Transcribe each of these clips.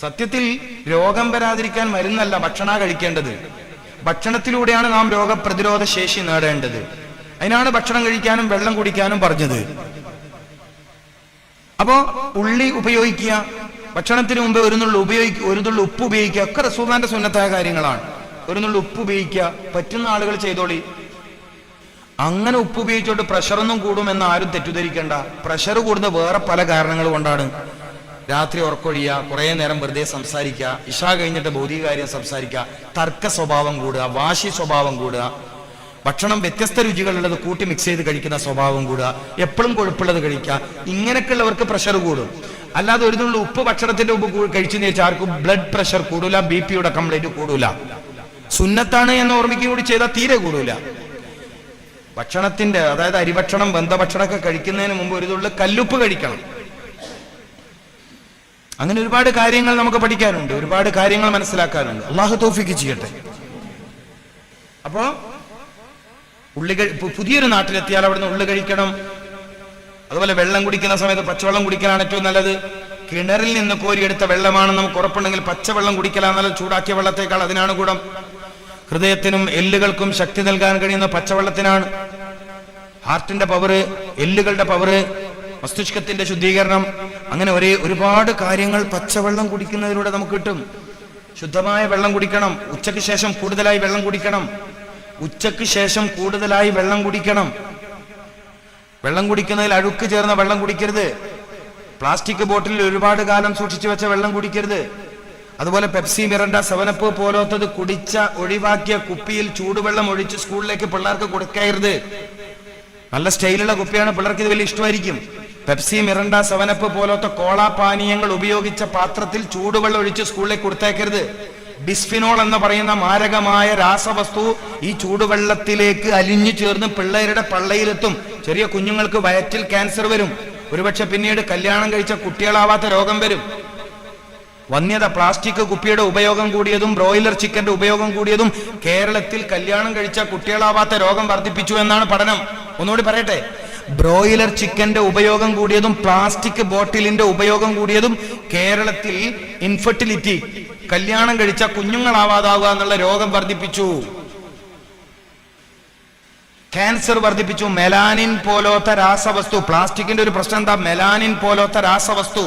സത്യത്തിൽ രോഗം വരാതിരിക്കാൻ മരുന്നല്ല ഭക്ഷണ കഴിക്കേണ്ടത്. ഭക്ഷണത്തിലൂടെയാണ് നാം രോഗപ്രതിരോധ ശേഷി നേടേണ്ടത്. അതിനാണ് ഭക്ഷണം കഴിക്കാനും വെള്ളം കുടിക്കാനും പറഞ്ഞത്. അപ്പോ ഉള്ളി ഉപയോഗിക്കുക ഭക്ഷണത്തിന് മുമ്പ് ഒരു നുള്ളു ഉപയോഗിക്കുക ഒരു നുള്ളു ഉപ്പ് ഉപയോഗിക്കുക ഒക്കെ റസൂദാന്റെ സുന്നത്തായ കാര്യങ്ങളാണ്. ഒരു നുള്ളു ഉപ്പ് ഉപയോഗിക്കുക പറ്റുന്ന ആളുകൾ ചെയ്തോളി. അങ്ങനെ ഉപ്പ് ഉപയോഗിച്ചോട്ട് പ്രഷറൊന്നും കൂടുമെന്ന് ആരും തെറ്റിദ്ധരിക്കേണ്ട. പ്രഷർ കൂടുന്ന വേറെ പല കാരണങ്ങൾ കൊണ്ടാണ്. രാത്രി ഉറക്കൊഴിയുക കുറേ നേരം വെറുതെ സംസാരിക്കുക ഇഷ കഴിഞ്ഞിട്ട് ഭൗതിക കാര്യം സംസാരിക്കുക തർക്ക സ്വഭാവം കൂടുക വാശി സ്വഭാവം കൂടുക ഭക്ഷണം വ്യത്യസ്ത രുചികളുള്ളത് കൂട്ടി മിക്സ് ചെയ്ത് കഴിക്കുന്ന സ്വഭാവം കൂടുക എപ്പോഴും കൊഴുപ്പുള്ളത് കഴിക്കുക ഇങ്ങനെയൊക്കെയുള്ളവർക്ക് പ്രഷർ കൂടും. അല്ലാതെ ഒരു നുള്ളു ഉപ്പ് ഭക്ഷണത്തിന്റെ ഉപ്പ് കഴിച്ചു വെച്ചാൽ ആർക്കും ബ്ലഡ് പ്രഷർ കൂടൂല ബി പിയുടെ കംപ്ലൈന്റ് കൂടൂല. സുന്നത്താണ് എന്ന് ഓർമ്മിക്കുക കൂടി ചെയ്താൽ തീരെ കൂടൂല. ഭക്ഷണത്തിന്റെ അതായത് അരിഭക്ഷണം ബന്ധഭക്ഷണമൊക്കെ കഴിക്കുന്നതിന് മുമ്പ് ഒരു തുള്ളി കല്ലുപ്പ് കഴിക്കണം. അങ്ങനെ ഒരുപാട് കാര്യങ്ങൾ നമുക്ക് പഠിക്കാനുണ്ട് ഒരുപാട് കാര്യങ്ങൾ മനസ്സിലാക്കാനുണ്ട്. അള്ളാഹു തോഫിക്ക് ചെയ്യട്ടെ. അപ്പോ ഉള്ളി പുതിയൊരു നാട്ടിലെത്തിയാൽ അവിടുന്ന് ഉള്ളു കഴിക്കണം. അതുപോലെ വെള്ളം കുടിക്കുന്ന സമയത്ത് പച്ചവെള്ളം കുടിക്കലാണ് ഏറ്റവും നല്ലത്. കിണറിൽ നിന്ന് കോരിയെടുത്ത വെള്ളമാണ് നമുക്ക് ഉറപ്പുണ്ടെങ്കിൽ പച്ചവെള്ളം കുടിക്കലാണ് നല്ല ചൂടാക്കിയ വെള്ളത്തേക്കാൾ അതിനാണ് ഗുണം. ഹൃദയത്തിനും എല്ലുകൾക്കും ശക്തി നൽകാൻ കഴിയുന്ന പച്ചവെള്ളത്തിനാണ്. ഹാർട്ടിന്റെ പവറ് എല്ലുകളുടെ പവറ് മസ്തിഷ്കത്തിന്റെ ശുദ്ധീകരണം. അങ്ങനെ ഒരേ ഒരുപാട് കാര്യങ്ങൾ പച്ചവെള്ളം കുടിക്കുന്നതിലൂടെ നമുക്ക് കിട്ടും. ശുദ്ധമായ വെള്ളം കുടിക്കണം. ഉച്ചയ്ക്ക് ശേഷം കൂടുതലായി വെള്ളം കുടിക്കണം. ഉച്ചയ്ക്ക് ശേഷം കൂടുതലായി വെള്ളം കുടിക്കണം. വെള്ളം കുടിക്കുന്നതിൽ അഴുക്ക് ചേർന്ന വെള്ളം കുടിക്കരുത്. പ്ലാസ്റ്റിക് ബോട്ടിലിൽ ഒരുപാട് കാലം സൂക്ഷിച്ചു വെച്ച വെള്ളം കുടിക്കരുത്. അതുപോലെ പെപ്സി മിറണ്ട സെവനപ്പ് പോലത്തത് കുടിച്ച ഒഴിവാക്കിയ കുപ്പിയിൽ ചൂടുവെള്ളം ഒഴിച്ച് സ്കൂളിലേക്ക് പിള്ളേർക്ക് കൊടുക്കരുത്. നല്ല സ്റ്റൈലുള്ള കുപ്പിയാണ് പിള്ളേർക്ക് ഇത് വലിയ ഇഷ്ടമായിരിക്കും. പെപ്സി മിറണ്ട സെവനപ്പ് പോലത്തെ കോള പാനീയങ്ങൾ ഉപയോഗിച്ച പാത്രത്തിൽ ചൂടുവെള്ളം ഒഴിച്ച് സ്കൂളിലേക്ക് കൊടുത്തേക്കരുത്. ബിസ്ഫിനോൾ എന്ന് പറയുന്ന മാരകമായ രാസവസ്തു ഈ ചൂടുവെള്ളത്തിലേക്ക് അലിഞ്ഞു ചേർന്ന് പിള്ളേരുടെ പള്ളയിലെത്തും. ചെറിയ കുഞ്ഞുങ്ങൾക്ക് വയറ്റിൽ ക്യാൻസർ വരും. ഒരുപക്ഷെ പിന്നീട് കല്യാണം കഴിച്ച കുട്ടികളാവാത്ത രോഗം വരും. വന്യത പ്ലാസ്റ്റിക് കുപ്പിയുടെ ഉപയോഗം കൂടിയതും ബ്രോയിലർ ചിക്കന്റെ ഉപയോഗം കൂടിയതും കേരളത്തിൽ കല്യാണം കഴിച്ച കുട്ടികളാവാത്ത രോഗം വർദ്ധിപ്പിച്ചു എന്നാണ് പഠനം. ഒന്നുകൂടി പറയട്ടെ? ബ്രോയിലർ ചിക്കന്റെ ഉപയോഗം കൂടിയതും പ്ലാസ്റ്റിക് ബോട്ടിലിന്റെ ഉപയോഗം കൂടിയതും കേരളത്തിൽ ഇൻഫെർട്ടിലിറ്റി കല്യാണം കഴിച്ച കുഞ്ഞുങ്ങളാവാതാവുക എന്നുള്ള രോഗം വർദ്ധിപ്പിച്ചു. ക്യാൻസർ വർദ്ധിപ്പിച്ചു. മെലാനിൻ പോലത്തെ രാസവസ്തു പ്ലാസ്റ്റിക്കിന്റെ ഒരു പ്രശ്നം എന്താ? മെലാനിൻ പോലത്തെ രാസവസ്തു.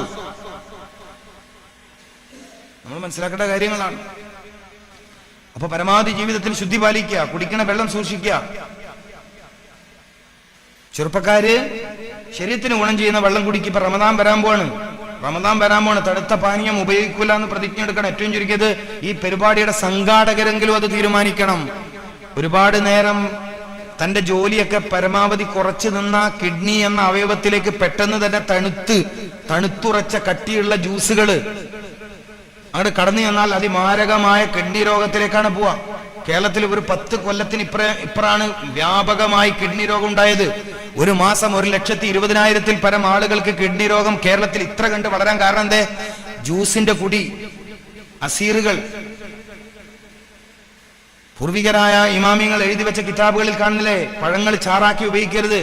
നമ്മൾ മനസ്സിലാക്കേണ്ട കാര്യങ്ങളാണ്. അപ്പൊ പരമാവധി ജീവിതത്തിൽ ശുദ്ധി പാലിക്കുക കുടിക്കണ വെള്ളം സൂക്ഷിക്കുക. ചെറുപ്പക്കാര് ശരീരത്തിന് ഗുണം ചെയ്യുന്ന വെള്ളം കുടിക്ക്. ഇപ്പൊ റമദാൻ വരാൻ പോവാണ്. റമദാൻ വരാൻ പോവാണ്. തടുത്ത പാനീയം ഉപയോഗിക്കില്ല എന്ന് പ്രതിജ്ഞ എടുക്കണം ഏറ്റവും ചുരുക്കിയത് ഈ പരിപാടിയുടെ സംഘാടകരെങ്കിലും അത് തീരുമാനിക്കണം. ഒരുപാട് നേരം തന്റെ ജോലിയൊക്കെ പരമാവധി കുറച്ച് നിന്ന കിഡ്നി എന്ന അവയവത്തിലേക്ക് പെട്ടെന്ന് തന്നെ തണുത്ത് തണുത്തുറച്ച കട്ടിയുള്ള ജ്യൂസുകൾ അങ്ങോട്ട് കടന്നു ചെന്നാൽ അതിമാരകമായ കിഡ്നി രോഗത്തിലേക്കാണ് പോവാ. കേരളത്തിൽ ഒരു പത്ത് കൊല്ലത്തിന് ഇപ്ര ഇപ്പറാണ് വ്യാപകമായി കിഡ്നി രോഗം ഉണ്ടായത് ഒരു മാസം ഒരു ലക്ഷത്തി ഇരുപതിനായിരത്തിൽ പരം ആളുകൾക്ക് കിഡ്നി രോഗം കേരളത്തിൽ ഇത്ര കണ്ട് വളരാൻ കാരണം എന്തേ? ജ്യൂസിന്റെ കുടി അസീറുകൾ. പൂർവികരായ ഇമാമിങ്ങൾ എഴുതി വെച്ച കിതാബുകളിൽ കാണുന്നില്ലേ? പഴങ്ങൾ ചാറാക്കി ഉപയോഗിക്കരുത്.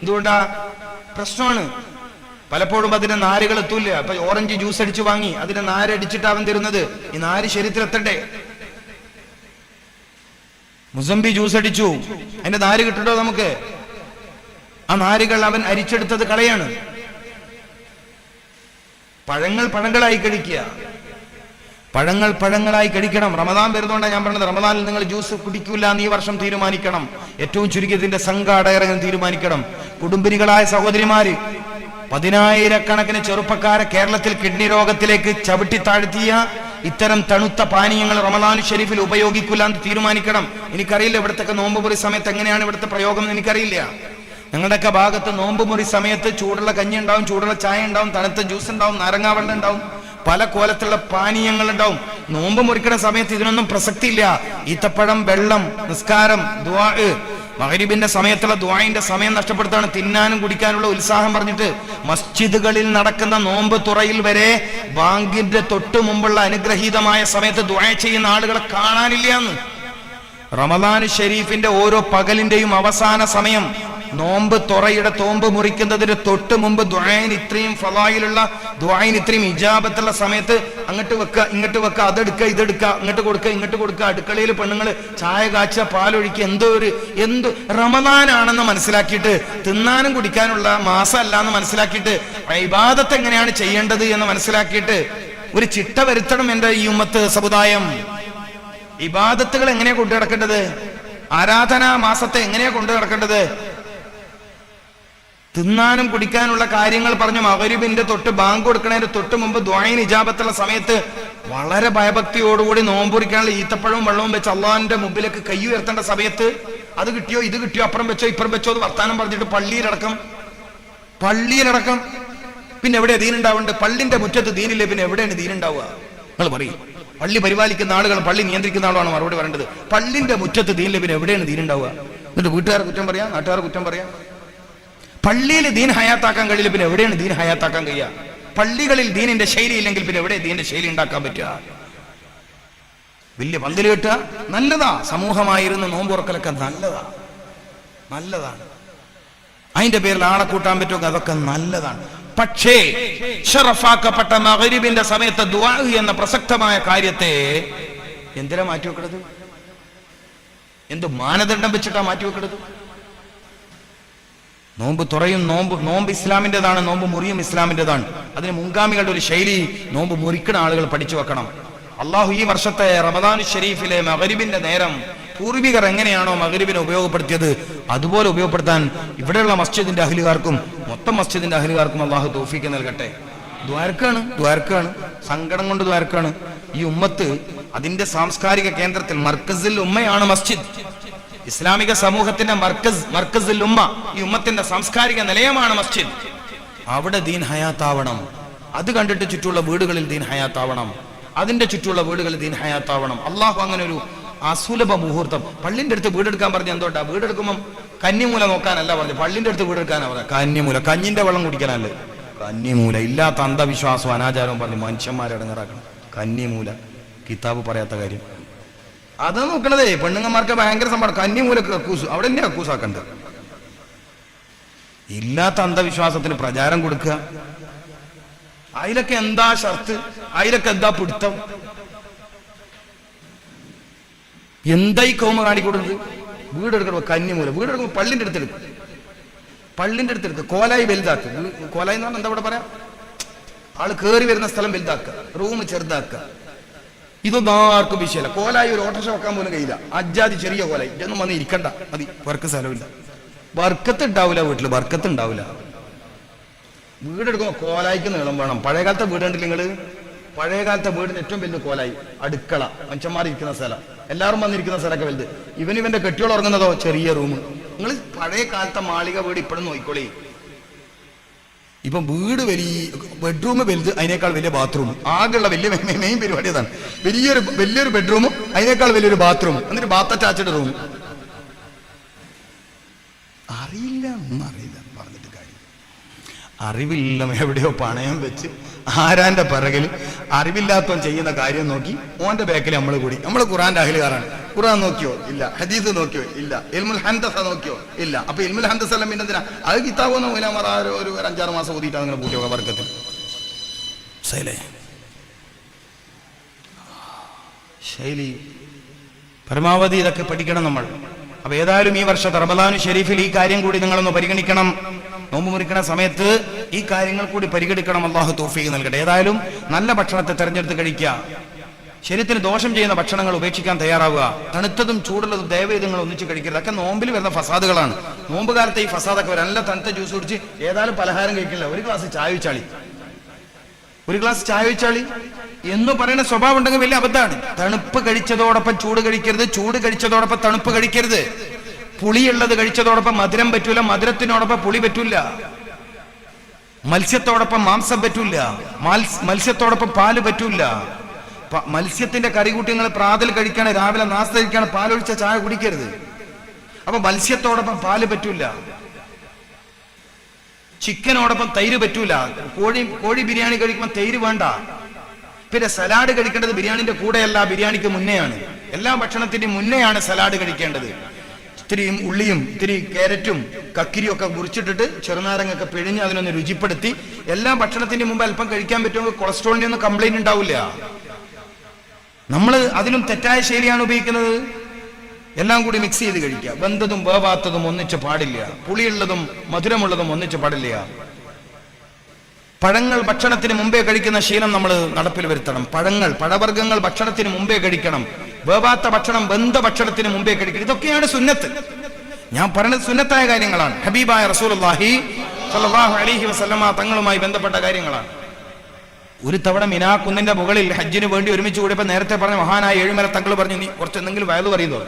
എന്തുകൊണ്ടാ? പ്രശ്നമാണ്. പലപ്പോഴും അതിന് നാരുകൾ എത്തൂല്ല. അപ്പൊ ഓറഞ്ച് ജ്യൂസ് അടിച്ചു വാങ്ങി അതിന് നാര് അടിച്ചിട്ട് അവൻ തരുന്നത്. ഈ നാര് ശരീരത്തിൽ എത്തണ്ടേ? മുസംബി ജ്യൂസ് അടിച്ചു. അതിന്റെ നാര് കിട്ടട്ടോ നമുക്ക്? ആ നാരുകൾ അവൻ അരിച്ചെടുത്തത് കളയാണ്. പഴങ്ങൾ പഴങ്ങളായി കഴിക്കുക. പഴങ്ങൾ പഴങ്ങളായി കഴിക്കണം. റമദാൻ വരുന്നതുകൊണ്ടാണ് ഞാൻ പറഞ്ഞത്. റമദാനിൽ നിങ്ങൾ ജ്യൂസ് കുടിക്കില്ല എന്ന് ഈ വർഷം തീരുമാനിക്കണം. ഏറ്റവും ചുരുക്കിയതിന്റെ സംഘാടകരങ്ങൾ തീരുമാനിക്കണം. കുടുംബിനികളായ സഹോദരിമാര് പതിനായിരക്കണക്കിന് ചെറുപ്പക്കാരെ കേരളത്തിൽ കിഡ്നി രോഗത്തിലേക്ക് ചവിട്ടി താഴ്ത്തിയ ഇത്തരം തണുത്ത പാനീയങ്ങൾ റമദാനു ഷെരീഫിൽ ഉപയോഗിക്കില്ല എന്ന് തീരുമാനിക്കണം. എനിക്കറിയില്ല ഇവിടുത്തെ നോമ്പ് മുറി സമയത്ത് എങ്ങനെയാണ് ഇവിടുത്തെ പ്രയോഗം എന്ന് എനിക്കറിയില്ല. ഞങ്ങളുടെയൊക്കെ ഭാഗത്ത് നോമ്പ് മുറി സമയത്ത് ചൂടുള്ള കഞ്ഞി ഉണ്ടാവും ചൂടുള്ള ചായ ഉണ്ടാവും തണുത്ത ജ്യൂസ് ഉണ്ടാവും നാരങ്ങാവെള്ളം ഉണ്ടാവും പല കോലത്തുള്ള പാനീയങ്ങൾ ഉണ്ടാവും. നോമ്പ് മുറിക്കുന്ന സമയത്ത് ഇതിനൊന്നും പ്രസക്തിയില്ല. ഈത്തപ്പഴം വെള്ളം നിസ്കാരം ദുആ മഹരീബിന്റെ സമയത്തുള്ള ദ്വായിന്റെ സമയം നഷ്ടപ്പെടുത്താണ്. തിന്നാനും കുടിക്കാനുള്ള ഉത്സാഹം പറഞ്ഞിട്ട് മസ്ജിദുകളിൽ നടക്കുന്ന നോമ്പ് തുറയിൽ വരെ ബാങ്കിന്റെ തൊട്ട് മുമ്പുള്ള അനുഗ്രഹീതമായ സമയത്ത് ദ്വായ ചെയ്യുന്ന ആളുകളെ കാണാനില്ല എന്ന്. റമദാൻ ഷെരീഫിന്റെ ഓരോ പകലിന്റെയും അവസാന സമയം നോമ്പ് തുറയുടെ തോമ്പ് മുറിക്കുന്നതിന് തൊട്ട് മുമ്പ് ദ്വായൻ ഇത്രയും ഫലായിലുള്ള ദ്വായൻ ഇത്രയും ഇജാബത്തുള്ള സമയത്ത് അങ്ങോട്ട് വെക്കുക ഇങ്ങോട്ട് വെക്കുക അതെടുക്കുക ഇതെടുക്കുക അങ്ങോട്ട് കൊടുക്കുക ഇങ്ങോട്ട് കൊടുക്കുക. അടുക്കളയിൽ പെണ്ണുങ്ങൾ ചായ കാച്ച പാലൊഴിക്കുക എന്തോ ഒരു എന്ത് റമദാനാണെന്ന് മനസ്സിലാക്കിയിട്ട് തിന്നാനും കുടിക്കാനുള്ള മാസമല്ല എന്ന് മനസ്സിലാക്കിയിട്ട് ഇബാദത്ത് എങ്ങനെയാണ് ചെയ്യേണ്ടത് എന്ന് മനസ്സിലാക്കിയിട്ട് ഒരു ചിട്ട വരുത്തണം എന്റെ ഈ ഉമ്മത്ത് സമുദായം. ഇബാദത്തുകൾ എങ്ങനെയാ കൊണ്ടു നടക്കേണ്ടത് ആരാധനാ മാസത്തെ എങ്ങനെയാ കൊണ്ടു നടക്കേണ്ടത് തിന്നാനും കുടിക്കാനുള്ള കാര്യങ്ങൾ പറഞ്ഞു മകരിബിന്റെ തൊട്ട് ബാങ്ക് കൊടുക്കണതിന്റെ തൊട്ട് മുമ്പ് ദ്വായൻ ഇജാബത്തുള്ള സമയത്ത് വളരെ ഭയഭക്തിയോടുകൂടി നോമ്പുറിക്കാനുള്ള ഈത്തപ്പഴവും വെള്ളവും വെച്ച് അള്ളാഹിന്റെ മുമ്പിലേക്ക് കൈ ഉയർത്തേണ്ട സമയത്ത് അത് കിട്ടിയോ ഇത് കിട്ടിയോ അപ്പുറം വെച്ചോ ഇപ്പുറം വെച്ചോ എന്ന് വർത്താനം പറഞ്ഞിട്ട് പള്ളിയിലടക്കം പള്ളിയിലടക്കം. പിന്നെ എവിടെ ദീനുണ്ടാവുണ്ട് പള്ളിന്റെ മുറ്റത്ത് ദീനില്ലേ? പിന്നെ എവിടെയാണ് ദീനുണ്ടാവുക? നിങ്ങൾ പറയും. പള്ളി പരിപാലിക്കുന്ന ആളുകൾ പള്ളി നിയന്ത്രിക്കുന്ന ആളാണ് മറുപടി പറയേണ്ടത്. പള്ളിന്റെ മുറ്റത്ത് ദീനില്ലേ? പിന്നെ എവിടെയാണ് ദീനുണ്ടാവുക? എന്നിട്ട് വീട്ടുകാർ കുറ്റം പറയാം നാട്ടുകാർ കുറ്റം പറയാം? പള്ളിയിൽ ദീൻ ഹയാത്താക്കാൻ കഴിയില്ല പിന്നെ എവിടെയാണ് ദീൻ ഹയാത്താക്കാൻ കഴിയുക? പള്ളികളിൽ ദീനിന്റെ ശൈലി ഇല്ലെങ്കിൽ പിന്നെ എവിടെ ദീനിന്റെ ശൈലി ഉണ്ടാക്കാൻ പറ്റുക? വലിയ പന്തൽ കെട്ടുക? നല്ലതാ. സമൂഹമായിരുന്ന നോമ്പുറക്കലൊക്കെ നല്ലതാ. നല്ലതാണ്. അതിന്റെ പേരിൽ ആളെ കൂട്ടാൻ പറ്റുമോ അതൊക്കെ നല്ലതാണ്. പക്ഷേ ഷറഫാക്കപ്പെട്ട മകരിബിന്റെ സമയത്ത് ദുവാഹ് എന്ന പ്രസക്തമായ കാര്യത്തെ എന്തിനാ മാറ്റി വെക്കണത് എന്ത് മാനദണ്ഡം വെച്ചിട്ടാ മാറ്റിവെക്കണത്? നോമ്പ് തുറയും നോമ്പ് നോമ്പ് ഇസ്ലാമിന്റെതാണ് നോമ്പ് മുറിയും ഇസ്ലാമിന്റെതാണ്. അതിന് മുൻഗാമികളുടെ ഒരു ശൈലി നോമ്പ് മുറിക്കുന്ന ആളുകൾ പഠിച്ചു വെക്കണം. അള്ളാഹു ഈ വർഷത്തെ റമദാൻ ഷെരീഫിലെ മകരിബിന്റെ നേരം പൂർവികർ എങ്ങനെയാണോ മകരിബിനെ ഉപയോഗപ്പെടുത്തിയത് അതുപോലെ ഉപയോഗപ്പെടുത്താൻ ഇവിടെയുള്ള മസ്ജിദിന്റെ അഹലുകാർക്കും മൊത്തം മസ്ജിദിന്റെ അഹലുകാർക്കും അള്ളാഹു തോഫിക്ക് നൽകട്ടെ. ദ്വാരക്കാണ് ദ്വാരക്കാണ്. സങ്കടം കൊണ്ട് ദ്വാരക്കാണ്. ഈ ഉമ്മത്ത് അതിന്റെ സാംസ്കാരിക കേന്ദ്രത്തിൽ മർക്കസിൽ ഉമ്മയാണ് മസ്ജിദ്. ഇസ്ലാമിക സമൂഹത്തിന്റെ മർക്കസ് മർക്കസിൽ ഉമ്മ ഈ ഉമ്മത്തിന്റെ സാംസ്കാരിക നിലയമാണ് മസ്ജിദ്. അവിടെ ദീൻ ഹയാത്താവണം. അത് കണ്ടിട്ട് ചുറ്റുള്ള വീടുകളിൽ ദീൻ ഹയാത്താവണം. അതിന്റെ ചുറ്റുള്ള വീടുകളിൽ ദീൻ ഹയാത്താവണം. അള്ളാഹു അങ്ങനെ ഒരു അസുലഭ മുഹൂർത്തം. പള്ളിന്റെ അടുത്ത് വീടെടുക്കാൻ പറഞ്ഞ എന്തോട്ടാ വീടെടുക്കുമ്പോൾ കന്നിമൂല നോക്കാനല്ല പറഞ്ഞു പള്ളിന്റെ അടുത്ത് വീടെടുക്കാനാ പറഞ്ഞ കന്നിമൂല. കഞ്ഞിന്റെ വെള്ളം കുടിക്കാനല്ലേ. കന്നിമൂല. ഇല്ലാത്ത അന്ധവിശ്വാസവും അനാചാരവും പറഞ്ഞു മനുഷ്യന്മാരെ ഇടങ്ങറാക്കണം. കന്നിമൂല. കിതാബ് പറയാത്ത കാര്യം. അത് നോക്കണതേ പെണ്ണുങ്ങന്മാർക്ക് ഭയങ്കര സംഭവം കന്നിമൂലക്ക് കക്കൂസ് അവിടെ തന്നെ കക്കൂസാക്കണ്ട ഇല്ലാത്ത അന്ധവിശ്വാസത്തിന് പ്രചാരം കൊടുക്കുക. അതിലൊക്കെ എന്താ ഷർത്ത്? അതിലൊക്കെ എന്താ പിടുത്തം? എന്തായി കൗമ കാണിക്കൊടുക്കുന്നത് വീടെടുക്കണോ കന്നിമൂല വീടെടുക്കുമ്പോൾ പള്ളിന്റെ അടുത്തെടുക്കും പള്ളിന്റെ അടുത്തെടുത്ത് കോലായി വലുതാക്കുക കോലായി എന്ന് പറഞ്ഞാൽ എന്താ ഇവിടെ പറയാ? ആൾ കയറി വരുന്ന സ്ഥലം വലുതാക്കുക. റൂം ചെറുതാക്കുക. ഇതൊന്നും ആർക്കും വിഷയമല്ല. കോലായി ഒരു ഓട്ടോറിക്ഷ വെക്കാൻ പോലും കഴിയില്ല. അജ്ജാതി ചെറിയ കോലായി. ഇതൊന്നും വന്ന് ഇരിക്കണ്ട. മതി. വർക്ക് സ്ഥലമില്ല. വർക്കത്ത് ഉണ്ടാവില്ല വീട്ടിൽ വർക്കത്ത് ഉണ്ടാവില്ല വീടെടുക്കുമ്പോൾ കോലായിക്ക് നീളം വേണം. പഴയകാലത്തെ വീട് കണ്ടില്ല നിങ്ങൾ? പഴയകാലത്തെ വീടിന് ഏറ്റവും വലിയ കോലായി. അടുക്കള. മനുഷ്യന്മാർ ഇരിക്കുന്ന സ്ഥലം. എല്ലാവരും വന്നിരിക്കുന്ന സ്ഥലമൊക്കെ വലുത്. ഇവൻ ഇവന്റെ കെട്ടിയോൾ ഉറങ്ങുന്നതോ? ചെറിയ റൂം. നിങ്ങൾ പഴയ കാലത്തെ മാളിക വീട് ഇപ്പോഴും നോക്കിക്കോളി. ഇപ്പം വീട് വലിയ ബെഡ്റൂം വലുത് അതിനേക്കാൾ വലിയ ബാത്റൂം ആകെയുള്ള വലിയ മെയിൻ പരിപാടി അതാണ്. വലിയൊരു വലിയൊരു ബെഡ്റൂമും അതിനേക്കാൾ വലിയൊരു ബാത്റൂം എന്നിട്ട് ബാത്ത് അറ്റാച്ച്ഡ് റൂം അറിയില്ല ഒന്നും അറിയില്ല. പറഞ്ഞിട്ട് കാര്യം. അറിവില്ല എവിടെയോ പണയം വെച്ച് ആരാന്റെ പിറകിൽ അറിവില്ലാത്തവൻ ചെയ്യുന്ന കാര്യം നോക്കി ഓന്റെ ബാക്കിൽ നമ്മൾ കൂടി. നമ്മൾ ഖുറാന്റെ അഹിലുകാരാണ് ഖുറാൻ നോക്കിയോ? ഇല്ല. ഹദീസ് നോക്കിയോ? ഇല്ല. ഇൽമുൽ ഹന്തസ നോക്കിയോ? ഇല്ല. അപ്പൊ ഇൽമുൽ ഹന്തസ എല്ലാം പിന്നെ എന്തിനാ? അത് കിതാബ് മൂലമറ ഒരു ഒരു അഞ്ചാറ് മാസം ഓതിയിട്ടാണ് നിങ്ങൾ പൂട്ടിയോ വർക്കത്തിൽ ശൈലേ. ശൈലി. പരമാവധി ഇതൊക്കെ പഠിക്കണം നമ്മൾ. അപ്പൊ ഏതായാലും ഈ വർഷം റമദാനു ഷെരീഫിൽ ഈ കാര്യം കൂടി നിങ്ങളൊന്ന് പരിഗണിക്കണം. നോമ്പ് മുറിക്കണ സമയത്ത് ഈ കാര്യങ്ങൾ കൂടി പരിഗണിക്കണം. അള്ളാഹു തോഫീക്ക് നൽകട്ടെ. ഏതായാലും നല്ല ഭക്ഷണത്തെ തെരഞ്ഞെടുത്ത് കഴിക്കുക. ശരീരത്തിന് ദോഷം ചെയ്യുന്ന ഭക്ഷണങ്ങൾ ഉപേക്ഷിക്കാൻ തയ്യാറാവുക. തണുത്തതും ചൂടുള്ളതും നിങ്ങൾ ഒന്നിച്ച് കഴിക്കരുത്. അതൊക്കെ നോമ്പിൽ വരുന്ന ഫസാദുകളാണ്. നോമ്പ് കാലത്ത് ഈ ഫസാദൊക്കെ നല്ല തണുത്ത ജ്യൂസ് കുടിച്ച് ഏതായാലും പലഹാരം കഴിക്കില്ല. ഒരു ഗ്ലാസ് ചായ വെച്ചാളി ഒരു ഗ്ലാസ് ചായ വെച്ചാളി എന്ന് പറയുന്ന സ്വഭാവം ഉണ്ടെങ്കിൽ വലിയ അബദ്ധമാണ്. തണുപ്പ് കഴിച്ചതോടൊപ്പം ചൂട് കഴിക്കരുത്. ചൂട് കഴിച്ചതോടൊപ്പം തണുപ്പ് കഴിക്കരുത്. പുളിയുള്ളത് കഴിച്ചതോടൊപ്പം മധുരം പറ്റൂല. മധുരത്തിനോടൊപ്പം പുളി പറ്റൂല. മത്സ്യത്തോടൊപ്പം മാംസം പറ്റൂല. മത്സ്യത്തോടൊപ്പം പാൽ പറ്റൂല. മത്സ്യത്തിന്റെ കറികൂട്ടിങ്ങൾ പ്രാതൽ കഴിക്കാണ് രാവിലെ നാസ്ത കഴിക്കാണ് പാലൊഴിച്ച ചായ കുടിക്കരുത്. അപ്പൊ മത്സ്യത്തോടൊപ്പം പാൽ പറ്റൂല. ചിക്കനോടൊപ്പം തൈര് പറ്റൂല. കോഴി കോഴി ബിരിയാണി കഴിക്കുമ്പോൾ തൈര് വേണ്ട. പിന്നെ സലാഡ് കഴിക്കേണ്ടത് ബിരിയാണിന്റെ കൂടെയല്ല ബിരിയാണിക്ക് മുന്നെയാണ്. എല്ലാ ഭക്ഷണത്തിന്റെയും മുന്നെയാണ് സലാഡ് കഴിക്കേണ്ടത്. ഇത്തിരി ഉള്ളിയും ഇത്തിരി ക്യാരറ്റും കക്കിരിയും ഒക്കെ മുറിച്ചിട്ടിട്ട് ചെറുനാരങ്ങൊക്കെ പിഴിഞ്ഞ് അതിനൊന്ന് രുചിപ്പെടുത്തി. എല്ലാ ഭക്ഷണത്തിന്റെ മുമ്പ് അല്പം കഴിക്കാൻ പറ്റുമെങ്കിൽ കൊളസ്ട്രോളിന്റെ ഒന്നും കംപ്ലൈന്റ് ഉണ്ടാവില്ല. നമ്മൾ അതിലും തെറ്റായ ശൈലിയാണ് ഉപയോഗിക്കുന്നത്. എല്ലാം കൂടി മിക്സ് ചെയ്ത് കഴിക്കുക. വെന്തതും വേവാത്തതും ഒന്നിച്ച് പാടില്ല. പുളിയുള്ളതും മധുരമുള്ളതും ഒന്നിച്ച് പാടില്ല. പഴങ്ങൾ ഭക്ഷണത്തിന് മുമ്പേ കഴിക്കുന്ന ശീലം നമ്മൾ നടപ്പിൽ വരുത്തണം. പഴങ്ങൾ പഴവർഗങ്ങൾ ഭക്ഷണത്തിന് മുമ്പേ കഴിക്കണം. വേവാത്ത ഭക്ഷണം വെന്ത ഭക്ഷണത്തിന് മുമ്പേ കഴിക്കണം. ഇതൊക്കെയാണ് സുന്നത്ത്. ഞാൻ പറഞ്ഞത് സുന്നത്തായ കാര്യങ്ങളാണ്. ഹബീബായ റസൂലുള്ളാഹി അലഹി വസല്ലമ തങ്ങളുമായി ബന്ധപ്പെട്ട കാര്യങ്ങളാണ്. ഒരു തവണ മിനാ കുന്നിന്റെ മുകളിൽ ഹജ്ജിന് വേണ്ടി ഒരുമിച്ച് കൂടിയപ്പോൾ നേരത്തെ പറഞ്ഞ മഹാനായ ഏഴുമല തങ്ങൾ പറഞ്ഞു നീ കുറച്ച് എന്തെങ്കിലും വയത് പറയുന്നു?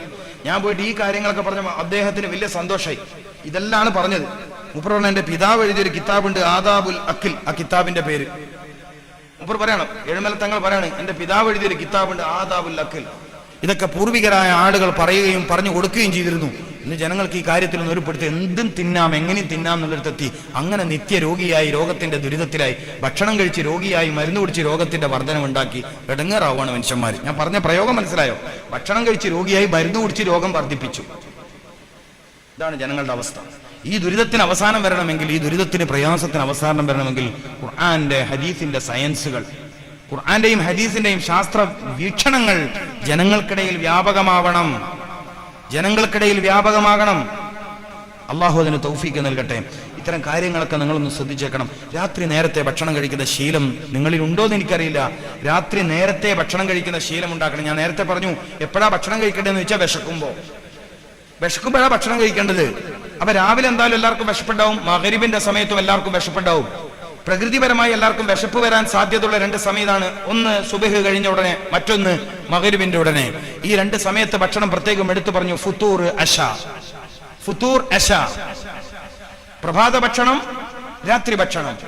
ഞാൻ പോയിട്ട് ഈ കാര്യങ്ങളൊക്കെ പറഞ്ഞ അദ്ദേഹത്തിന് വലിയ സന്തോഷമായി ഇതെല്ലാണ് പറഞ്ഞത്. മുപ്പർ പറഞ്ഞ എന്റെ പിതാവ് എഴുതിയൊരു കിതാബുണ്ട് ആദാബുൽ അഖിൽ. ആ കിതാബിന്റെ പേര്. മുപ്പർ പറയണം ഏഴുമല തങ്ങൾ പറയാണ് എന്റെ പിതാവ് എഴുതിയൊരു കിതാബുണ്ട് ആദാബുൽ അഖിൽ. ഇതൊക്കെ പൂർവികരായ ആളുകൾ പറയുകയും പറഞ്ഞു കൊടുക്കുകയും ചെയ്തിരുന്നു. ഇന്ന് ജനങ്ങൾക്ക് ഈ കാര്യത്തിൽ ഒന്ന് ഒരുപ്പെടുത്തി എന്തും തിന്നാം എങ്ങനെയും തിന്നാം എന്നുള്ളിടത്തെത്തി അങ്ങനെ നിത്യ രോഗിയായി രോഗത്തിന്റെ ദുരിതത്തിലായി ഭക്ഷണം കഴിച്ച് രോഗിയായി മരുന്ന് കുടിച്ച് രോഗത്തിന്റെ വർധനമുണ്ടാക്കി ഇടങ്ങേറാവുകയാണ് മനുഷ്യന്മാർ ഞാൻ പറഞ്ഞ പ്രയോഗം മനസ്സിലായോ? ഭക്ഷണം കഴിച്ച് രോഗിയായി മരുന്ന് കുടിച്ച് രോഗം വർദ്ധിപ്പിച്ചു ഇതാണ് ജനങ്ങളുടെ അവസ്ഥ. ഈ ദുരിതത്തിന് അവസാനം വരണമെങ്കിൽ ഈ ദുരിതത്തിന് പ്രയാസത്തിന് അവസാനം വരണമെങ്കിൽ ഖുർആന്റെ ഹദീസിന്റെ സയൻസുകൾ ഖുർആന്റെയും ഹദീസിന്റെയും ശാസ്ത്ര വീക്ഷണങ്ങൾ ജനങ്ങൾക്കിടയിൽ വ്യാപകമാവണം. ജനങ്ങൾക്കിടയിൽ വ്യാപകമാകണം. അള്ളാഹു അതിന് തൗഫീക്ക് നൽകട്ടെ. ഇത്തരം കാര്യങ്ങളൊക്കെ നിങ്ങളൊന്ന് ശ്രദ്ധിച്ചേക്കണം. രാത്രി നേരത്തെ ഭക്ഷണം കഴിക്കുന്ന ശീലം നിങ്ങളിൽ ഉണ്ടോ എന്ന് എനിക്കറിയില്ല. രാത്രി നേരത്തെ ഭക്ഷണം കഴിക്കുന്ന ശീലം ഉണ്ടാക്കണം. ഞാൻ നേരത്തെ പറഞ്ഞു എപ്പോഴാ ഭക്ഷണം കഴിക്കേണ്ടതെന്ന് വെച്ചാൽ വിശക്കുമ്പോ. വിശക്കുമ്പോഴാ ഭക്ഷണം കഴിക്കേണ്ടത്. അപ്പൊ രാവിലെ എന്തായാലും എല്ലാവർക്കും വിശപ്പുണ്ടാവും. മകരിബിന്റെ സമയത്തും എല്ലാവർക്കും വിശപ്പുണ്ടാവും. പ്രകൃതിപരമായി എല്ലാവർക്കും വിശപ്പ് വരാൻ സാധ്യതയുള്ള രണ്ട് സമയത്താണ് ഒന്ന് സുബഹ് കഴിഞ്ഞ ഉടനെ മറ്റൊന്ന് മകരുവിന്റെ ഉടനെ. ഈ രണ്ട് സമയത്ത് ഭക്ഷണം പ്രത്യേകം എടുത്തു പറഞ്ഞു ഫുത്തൂർ അഷ. ഫുത്തൂർ അഷ. പ്രഭാത ഭക്ഷണം രാത്രി ഭക്ഷണം.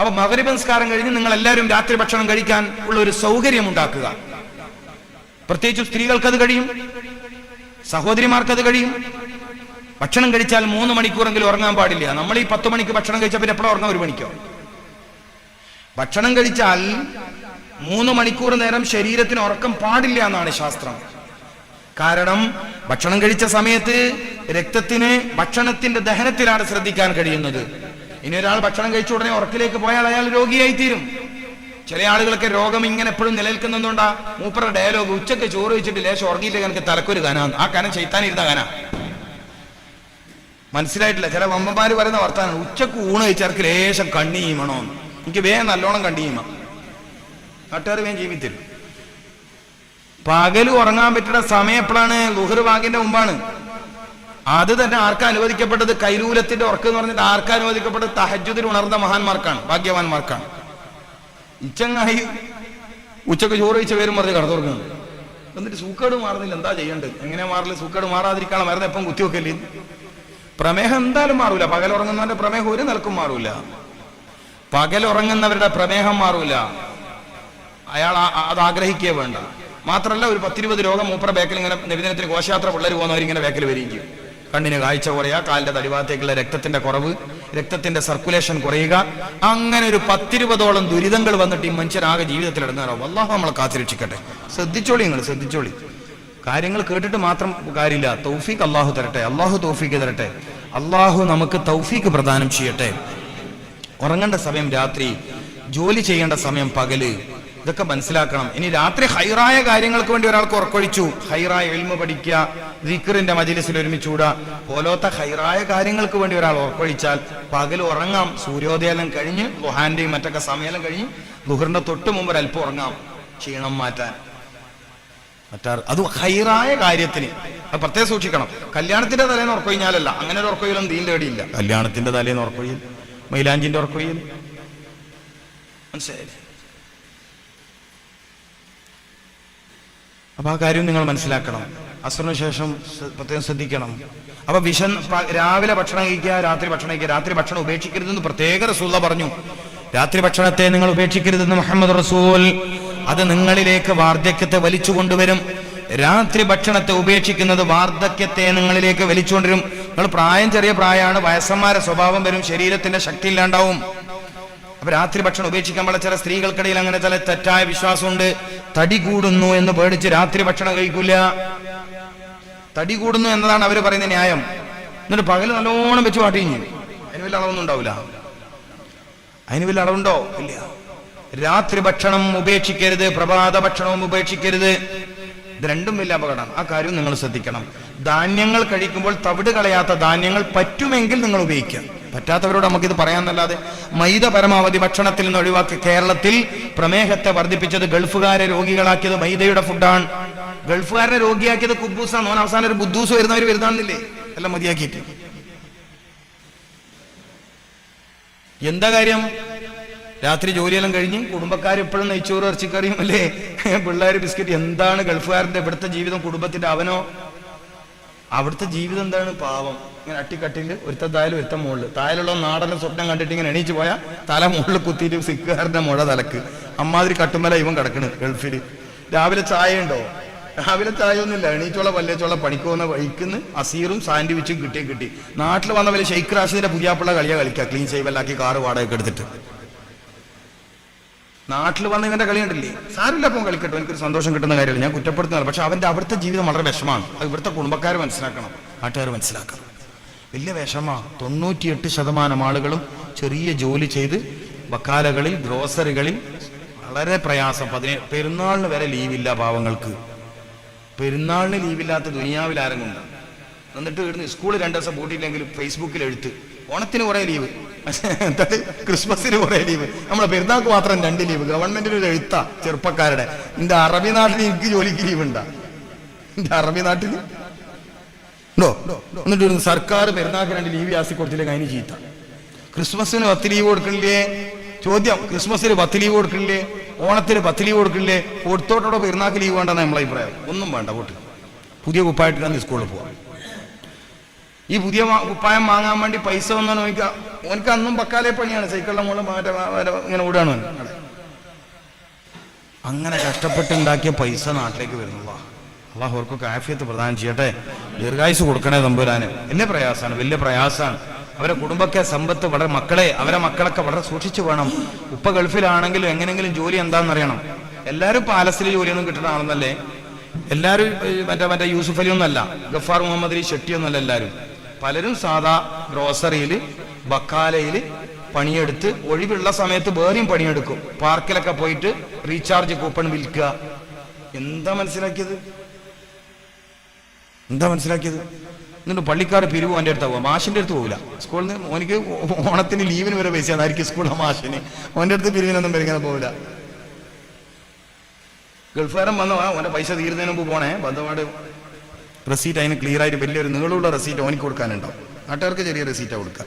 അപ്പൊ മകരിബ് സംസ്കാരം കഴിഞ്ഞ് നിങ്ങൾ എല്ലാവരും രാത്രി ഭക്ഷണം കഴിക്കാൻ ഉള്ള ഒരു സൗകര്യം ഉണ്ടാക്കുക പ്രത്യേകിച്ച് സ്ത്രീകൾക്ക് അത് കഴിയും സഹോദരിമാർക്ക് അത് കഴിയും. ഭക്ഷണം കഴിച്ചാൽ മൂന്ന് മണിക്കൂറെങ്കിലും ഉറങ്ങാൻ പാടില്ല. നമ്മൾ ഈ പത്ത് മണിക്ക് ഭക്ഷണം കഴിച്ചാൽ പിന്നെ എപ്പോഴും ഉറങ്ങാൻ ഒരു മണിക്കോ? ഭക്ഷണം കഴിച്ചാൽ മൂന്ന് മണിക്കൂർ നേരം ശരീരത്തിന് ഉറക്കം പാടില്ല എന്നാണ് ശാസ്ത്രം. കാരണം ഭക്ഷണം കഴിച്ച സമയത്ത് രക്തത്തിന് ഭക്ഷണത്തിന്റെ ദഹനത്തിലാണ് ശ്രദ്ധിക്കാൻ കഴിയുന്നത്. ഇനി ഒരാൾ ഭക്ഷണം കഴിച്ച ഉടനെ ഉറക്കിലേക്ക് പോയാൽ അയാൾ രോഗിയായി തീരും ചില ആളുകളൊക്കെ രോഗം ഇങ്ങനെ എപ്പോഴും നിലനിൽക്കുന്നതുകൊണ്ടാ മൂപ്പറുടെ ഡയലോഗ് ഉച്ചയ്ക്ക് ചോറ് വെച്ചിട്ട് ലേശം ഉറങ്ങിയില്ലെങ്കിൽ എനിക്ക് തലക്കൊരു കന. ആ കനം ചെയ്ത്താനിരുന്ന കന. മനസ്സിലായിട്ടില്ല? ചില വമ്പന്മാര് പറയുന്ന വർത്താനം. ഉച്ചയ്ക്ക് ഊണ് കഴിച്ചവർക്ക് ലേശം കണ്ണി ചെയ്യണോന്ന് എനിക്ക് വേ നല്ലോണം കണ്ടീമ നാട്ടുകാർ വേഗം ജീവിത്തരും പകൽ ഉറങ്ങാൻ പറ്റുന്ന സമയം എപ്പോഴാണ്? ലുഹർ വാഗിന്റെ മുമ്പാണ്. അത് തന്നെ ആർക്കാ അനുവദിക്കപ്പെട്ടത്? കൈലൂലത്തിന്റെ ഉറക്കം എന്ന് പറഞ്ഞിട്ട് ആർക്കാ അനുവദിക്കപ്പെട്ടത്? തഹജുദിൽ ഉണർന്ന മഹാന്മാർക്കാണ് ഭാഗ്യവാന്മാർക്കാണ്. ഇച്ചങ്ങായി ഉച്ചയ്ക്ക് ചോറ് വെച്ച പേരും പറഞ്ഞ് കടത്തുറക്കുന്നത് എന്നിട്ട് സൂക്കേട് മാറുന്നില്ല എന്താ ചെയ്യേണ്ടത്? എങ്ങനെ മാറില്ല സൂക്കേട് മാറാതിരിക്കാനുള്ള മരുന്ന് എപ്പം കുത്തിവെക്കല്ലേ പ്രമേഹം എന്തായാലും മാറൂല. പകൽ ഉറങ്ങുന്നവന്റെ പ്രമേഹം ഒരു നിലക്കും മാറൂല. പകൽ ഉറങ്ങുന്നവരുടെ പ്രമേഹം മാറൂല. അയാൾ അത് ആഗ്രഹിക്കേ വേണ്ട മാത്രമല്ല ഒരു പത്തിരുപത് രോഗം മൂപ്പറ ബേക്കൽ ഇങ്ങനെ നിവേദനത്തിന് ഘോഷയാത്ര പിള്ളേർ പോകുന്നവരിങ്ങനെ ബേക്കൽ ചെയ്യും. കണ്ണിന് കാഴ്ച കുറയുക കാലിന്റെ തടിഭാഗത്തേക്കുള്ള രക്തത്തിന്റെ കുറവ് രക്തത്തിന്റെ സർക്കുലേഷൻ കുറയുക. അങ്ങനെ ഒരു പത്തിരുപതോളം ദുരിതങ്ങൾ വന്നിട്ട് ഈ മനുഷ്യനാകെ ജീവിതത്തിൽ ഇടങ്ങാറാവും അള്ളാഹു നമ്മളെ കാത്തിരക്ഷിക്കട്ടെ ശ്രദ്ധിച്ചോളി നിങ്ങൾ ശ്രദ്ധിച്ചോളി. കാര്യങ്ങൾ കേട്ടിട്ട് മാത്രം കാര്യമില്ല. തൗഫീഖ് അള്ളാഹു തരട്ടെ അള്ളാഹു തൗഫീഖ് തരട്ടെ. അള്ളാഹു നമുക്ക് തൗഫീഖ് പ്രദാനം ചെയ്യട്ടെ. ഉറങ്ങേണ്ട സമയം രാത്രി ജോലി ചെയ്യേണ്ട സമയം പകൽ. ഇതൊക്കെ മനസ്സിലാക്കണം. ഇനി രാത്രി ഹൈറായ കാര്യങ്ങൾക്ക് വേണ്ടി ഒരാൾക്ക് ഉറക്കൊഴിച്ചു. ഹൈറായ എൽമ പഠിക്കുക ദിക്കറിന്റെ മജിലിസിൽ ഒരുമിച്ചൂടാ പോലോത്ത ഹൈറായ കാര്യങ്ങൾക്ക് വേണ്ടി ഒരാൾ ഉറക്കൊഴിച്ചാൽ പകൽ ഉറങ്ങാം. സൂര്യോദയം കഴിഞ്ഞ് ഗുഹാന്റെയും മറ്റൊക്കെ സമയം കഴിഞ്ഞ് ഗുഹറിന്റെ തൊട്ട് മുമ്പ് ഒരു അല്പം ഉറങ്ങാം. ക്ഷീണം മാറ്റാൻ. മറ്റാർ അത് ഹൈറായ കാര്യത്തിന്. അത് പ്രത്യേകം സൂക്ഷിക്കണം. കല്യാണത്തിന്റെ തലേന്ന് ഉറക്കൊഴിഞ്ഞാലല്ല. അങ്ങനെ ഒരു ഉറക്കൊഴിയിലും തീൻ തേടിയില്ല. കല്യാണത്തിന്റെ തലേന്ന് ഉറക്കൊഴിയൽ. മൈലാഞ്ചിന്റെ ഉറക്കുകയും മനസ്സിലായില്ലേ? അപ്പൊ ആ കാര്യം നിങ്ങൾ മനസ്സിലാക്കണം. അസുറിന് ശേഷം പ്രത്യേകം ശ്രദ്ധിക്കണം. അപ്പൊ വിഷ രാവിലെ ഭക്ഷണം കഴിക്കുക രാത്രി ഭക്ഷണം കഴിക്കുക. രാത്രി ഭക്ഷണം ഉപേക്ഷിക്കരുതെന്ന് പ്രത്യേക റസൂല പറഞ്ഞു. രാത്രി ഭക്ഷണത്തെ നിങ്ങൾ ഉപേക്ഷിക്കരുതെന്ന് മുഹമ്മദ് റസൂൽ അത് നിങ്ങളിലേക്ക് വാർദ്ധക്യത്തെ വലിച്ചു കൊണ്ടുവരും രാത്രി ഭക്ഷണത്തെ ഉപേക്ഷിക്കുന്നത് വാർദ്ധക്യത്തെ നിങ്ങളിലേക്ക് വലിച്ചുകൊണ്ടുവരും. നിങ്ങൾ പ്രായം ചെറിയ പ്രായമാണ് വയസ്സന്മാരെ സ്വഭാവം വരും ശരീരത്തിന്റെ ശക്തി ഇല്ലാണ്ടാവും. അപ്പൊ രാത്രി ഭക്ഷണം ഉപേക്ഷിക്കാൻ പാടില്ല ചില സ്ത്രീകൾക്കിടയിൽ അങ്ങനെ ചില തെറ്റായ വിശ്വാസമുണ്ട്. തടി കൂടുന്നു എന്ന് പേടിച്ച് രാത്രി ഭക്ഷണം കഴിക്കില്ല തടി കൂടുന്നു എന്നതാണ് അവർ പറയുന്ന ന്യായം. എന്നിട്ട് പകൽ നല്ലോണം വെച്ച് പാട്ടിഞ്ഞു അതിന് വലിയ അളവൊന്നും ഉണ്ടാവില്ല അതിന് വലിയ അളവുണ്ടോ? ഇല്ല. രാത്രി ഭക്ഷണം ഉപേക്ഷിക്കരുത് പ്രഭാത ഭക്ഷണവും ഉപേക്ഷിക്കരുത്. ഇത് രണ്ടും വലിയ അപകടമാണ്. ആ കാര്യം നിങ്ങൾ ശ്രദ്ധിക്കണം. ധാന്യങ്ങൾ കഴിക്കുമ്പോൾ തവിട് കളയാത്ത ധാന്യങ്ങൾ പറ്റുമെങ്കിൽ നിങ്ങൾ ഉപയോഗിക്കുക. പറ്റാത്തവരോട് നമുക്കിത് പറയാമെന്നല്ലാതെ മൈദ പരമാവധി ഭക്ഷണത്തിൽ നിന്ന് ഒഴിവാക്കി കേരളത്തിൽ പ്രമേഹത്തെ വർദ്ധിപ്പിച്ചത് ഗൾഫുകാരെ രോഗികളാക്കിയത് മൈദയുടെ ഫുഡാണ്. ഗൾഫുകാരെ രോഗിയാക്കിയത് കുബൂസാണ്. ഓൻ അവസാനം ഒരു ബുദ്ധൂസ് വരുന്നവർ വരുന്നാണെന്നില്ലേ എല്ലാം മതിയാക്കിയിട്ട്. എന്താ കാര്യം? രാത്രി ജോലിയെല്ലാം കഴിഞ്ഞ് കുടുംബക്കാർ എപ്പോഴും നെയ്ച്ചോറ് ഇറച്ചിക്കറിയും അല്ലേ? പിള്ളേർ ബിസ്ക്കറ്റ്. എന്താണ് ഗൾഫുകാരന്റെ ഇവിടുത്തെ ജീവിതം കുടുംബത്തിന്റെ അവനോ? അവിടുത്തെ ജീവിതം എന്താണ്? പാവം. ഇങ്ങനെ അട്ടിക്കട്ടിയിൽ ഒരുത്ത തായാലും ഒരുത്ത മുകളിൽ തായാലുള്ള നാടനെ സ്വപ്നം കണ്ടിട്ട് ഇങ്ങനെ എണീച്ചു പോയാൽ തല മുകളിൽ കുത്തിയിട്ട് സിക്കുകാരന്റെ മുഴ തലക്ക്. അമ്മാതിരി കട്ടുമല ഇവൻ കിടക്കണ് ഗൾഫിൽ രാവിലെ ചായ ഉണ്ടോ രാവിലെ ചായ ഒന്നുമില്ല എണീച്ചോള വല്ലേച്ചോള പണിക്ക് പോകുന്ന വഴിക്കുന്ന് അസീറും സാൻഡ്വിച്ചും കിട്ടിയേ കിട്ടി. നാട്ടിൽ വന്ന പോലെ ഷെയ്ഖ് റാഷിദിന്റെ പുതിയാപ്പിള്ള കളിയാ കളിക്കുക ക്ലീൻ സേവലാക്കി കാറ് വാടകയൊക്കെ എടുത്തിട്ട്. നാട്ടിൽ വന്ന് ഇവന്റെ കളി കണ്ടില്ലേ? സാരില്ല അപ്പം കളിക്കട്ടെ എനിക്കൊരു സന്തോഷം കിട്ടുന്ന കാര്യമില്ല. ഞാൻ കുറ്റപ്പെടുത്തുന്നില്ല പക്ഷെ അവന്റെ അവിടുത്തെ ജീവിതം വളരെ വിഷമാണ്. അത് ഇവിടുത്തെ കുടുംബക്കാർ മനസ്സിലാക്കണം നാട്ടുകാർ മനസ്സിലാക്കണം. വലിയ വിഷമാ. തൊണ്ണൂറ്റിയെട്ട് ശതമാനം ആളുകളും ചെറിയ ജോലി ചെയ്ത് വക്കാലകളിൽ ഗ്രോസറികളിൽ വളരെ പ്രയാസം. പതിനേഴ് പെരുന്നാളിന് വരെ ലീവില്ല പാവങ്ങൾക്ക്. പെരുന്നാളിന് ലീവില്ലാത്ത ദുനിയാവിൽ ആരെങ്കിലും എന്നിട്ട് ഇവിടുന്ന് സ്കൂളിൽ രണ്ടു ദിവസം കൂട്ടിയില്ലെങ്കിൽ ഫേസ്ബുക്കിൽ എഴുത്ത് ഓണത്തിന് കുറെ ലീവ്. എന്താ ക്രിസ്മസിന് കുറെ ലീവ് നമ്മളെ പെരുന്നാൾക്ക് മാത്രം രണ്ട് ലീവ് ഗവൺമെന്റിന് ഒരു എഴുത്താ ചെറുപ്പക്കാരുടെ. എന്റെ അറബി നാട്ടിൽ എനിക്ക് ജോലിക്ക് ലീവ് ഉണ്ടാ? എന്റെ അറബി നാട്ടിൽ? ഉണ്ടോ? എന്നിട്ട് സർക്കാർ പെരുന്നാൾക്ക് രണ്ട് ലീവ് ആസി കൊടുത്തില്ലെങ്കിൽ അതിന് ചീത്ത. ക്രിസ്മസിന് പത്ത് ലീവ് കൊടുക്കണ്ടേ ചോദ്യം ക്രിസ്മസിന് പത്ത് ലീവ് കൊടുക്കണ്ടേ ഓണത്തിന് പത്ത് ലീവ് കൊടുക്കണ്ടേ കൊടുത്തോട്ടോടെ പെരുന്നാൾക്ക് ലീവ് വേണ്ടെന്ന് നമ്മളെ അഭിപ്രായം. ഒന്നും വേണ്ട പോട്ട്. പുതിയ കുപ്പായിട്ടാണ് സ്കൂളിൽ പോവാം. ഈ പുതിയ കുപ്പായം വാങ്ങാൻ വേണ്ടി പൈസ വന്നോ നോക്കാം ഓനക്ക് അന്നും പക്കാലെ പണിയാണ്. സൈക്കിളിന്റെ മുകളിൽ മാറ്റ ഇങ്ങനെ ഓടാണ് അങ്ങനെ കഷ്ടപ്പെട്ടുണ്ടാക്കിയ പൈസ നാട്ടിലേക്ക് വരുന്നു. അള്ളാഹു അവർക്ക് കാഫിയത്ത് പ്രദാനം ചെയ്യട്ടെ. ദീർഘായുസ് കൊടുക്കണേ തമ്പുരാന്. വലിയ പ്രയാസമാണ് വലിയ പ്രയാസമാണ് അവരെ കുടുംബക്കെ സമ്പത്ത് വളരെ മക്കളെ അവരെ മക്കളൊക്കെ വളരെ സൂക്ഷിച്ചു വേണം. ഉപ്പ ഗൾഫിലാണെങ്കിലും എങ്ങനെങ്കിലും ജോലി എന്താണെന്നറിയണം എല്ലാവരും പാലസിൽ ജോലിയൊന്നും കിട്ടുന്ന ആളെന്നല്ലേ? എല്ലാവരും മറ്റേ മറ്റേ യൂസുഫ് ഒന്നല്ല ഗഫാർ മുഹമ്മദ് അലി ഷെട്ടി ഒന്നല്ല എല്ലാവരും പലരും സാധാ ഗ്രോസറിയിൽ ബക്കാലയിൽ പണിയെടുത്ത് ഒഴിവുള്ള സമയത്ത് വേറെയും പണിയെടുക്കും. പാർക്കിലൊക്കെ പോയിട്ട് റീചാർജ് കൂപ്പൺ വിൽക്കുക. എന്താ മനസ്സിലാക്കിയത്? എന്താ മനസ്സിലാക്കിയത്? എന്നിട്ട് പള്ളിക്കാർ പിരിവ് അവന്റെ അടുത്ത് പോകും മാഷിന്റെ അടുത്ത് പോകില്ല സ്കൂളിൽ നിന്ന് ഓനിക്ക് ഓണത്തിന് ലീവിന് വരെ പൈസ അതായിരിക്കും സ്കൂളിലെ മാഷിന്. ഓന്റെ അടുത്ത് പിരിവിനൊന്നും വരിങ്ങനെ പോകില്ല ഗൾഫുകാരൻ വന്നോ ഓന്റെ പൈസ തീരുന്നതിന് മുമ്പ് പോണേ. ബന്ധപാട് റെസീറ്റ് അതിന് ക്ലിയർ ആയിട്ട് വലിയൊരു നീളമുള്ള റെസീറ്റ് ഓനിക്ക് കൊടുക്കാനുണ്ടാവും. നാട്ടുകാർക്ക് ചെറിയ റെസീറ്റാണ് കൊടുക്കുക.